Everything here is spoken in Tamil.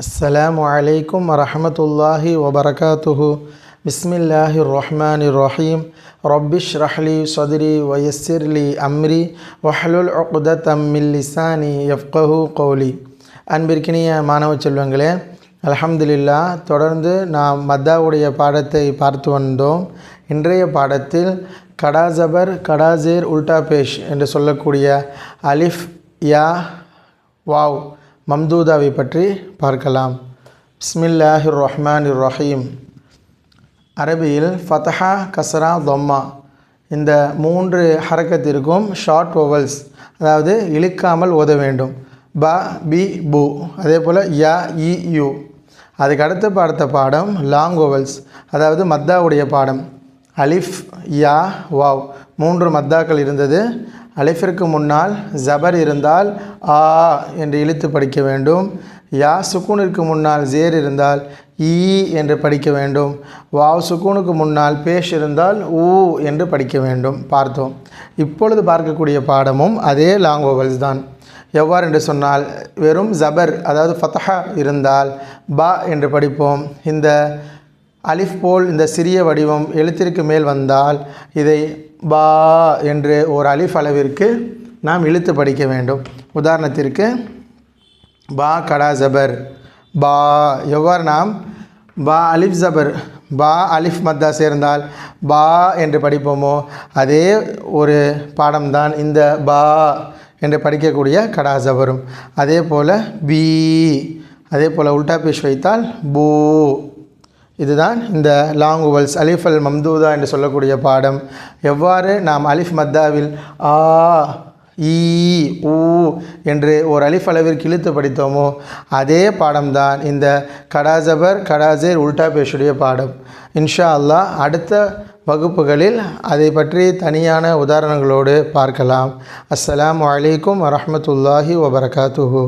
அஸ்ஸலாமு அலைக்கும் வரமத்துல்லாஹி வபரகாத்துஹு. பிஸ்மில்லாஹி ரஹ்மான் ரஹீம் ரப்பிஷ் ரஹ்லி சதுரி வயசிர்லி அம்ரி. வஹலுல் அக்குதமில் லிசானி எஃப்கஹு கௌலி அன்பிற்கினிய மாணவ செல்வங்களே அலமதுல்லா தொடர்ந்து நாம் மத்தாவுடைய பாடத்தை பார்த்து வந்தோம். இன்றைய பாடத்தில் கடாசபர் கடாசேர் உல்டா பேஷ் என்று சொல்லக்கூடிய அலிஃப் யா வாவ் மம்தூதாவை பற்றி பார்க்கலாம். பிஸ்மில்லாஹிர் ரஹ்மான் ரஹீம் அரபியில் ஃபதஹா கசரா தொம்மா இந்த மூன்று ஹரக்கத்திற்கும் ஷார்ட் ஓவல்ஸ் அதாவது இழுக்காமல் ஓத வேண்டும். ப பி பு அதே போல் யா இ யு. அதுக்கு அடுத்து பார்த்த பாடம் லாங் ஓவல்ஸ் அதாவது மத்தாவுடைய பாடம். அலிஃப் யா வாவ். மூன்று மத்தாக்கள் இருந்தது. அலிஃபிற்கு முன்னால் ஜபர் இருந்தால் ஆ என்று இழுத்து படிக்க வேண்டும். யா சுக்கூனுக்கு முன்னால் ஜேர் இருந்தால் ஈ என்று படிக்க வேண்டும். வாவ் சுக்கூனுக்கு முன்னால் பேஷ் இருந்தால் ஊ என்று படிக்க வேண்டும். பார்த்தோம். இப்பொழுது பார்க்கக்கூடிய பாடமும் அதே லாங்குவேஜ் தான். எவ்வாறு என்று சொன்னால் வெறும் ஜபர் அதாவது ஃபத்தஹா இருந்தால் பா என்று படிப்போம். இந்த அலிஃப் போல் இந்த சிறிய வடிவம் எழுத்திற்கு மேல் வந்தால் இதை பா என்று ஒரு அலிஃப் அளவிற்கு நாம் இழுத்து படிக்க வேண்டும். உதாரணத்திற்கு பா கடா ஜபர் பா எவ்வாறு நாம் பா அலிஃப் ஜபர் பா அலிஃப் மத்தா சேர்ந்தால் பா என்று படிப்போமோ அதே ஒரு பாடம்தான் இந்த பா என்று படிக்கக்கூடிய கடா ஜபரும். அதே போல் பி அதே போல் உல்டா பேஷ் வைத்தால் பூ. இதுதான் இந்த லாங் உவல்ஸ் அலிஃப் அல் மம்தூதா என்று சொல்லக்கூடிய பாடம். எவ்வாறு நாம் அலிஃப் மத்தாவில் ஆ ஈ ஊ என்று ஒரு அலிஃப் அளவிற்கு இழுத்து படித்தோமோ அதே பாடம்தான் இந்த கடாஜபர் கடாசேர் உல்டா பேஷுடைய பாடம். இன்ஷா அல்லாஹ் அடுத்த வகுப்புகளில் அதை பற்றி தனியான உதாரணங்களோடு பார்க்கலாம். அஸ்லாம் வலைக்கம் வரமத்துல்லாஹி வபரகாத்துஹு.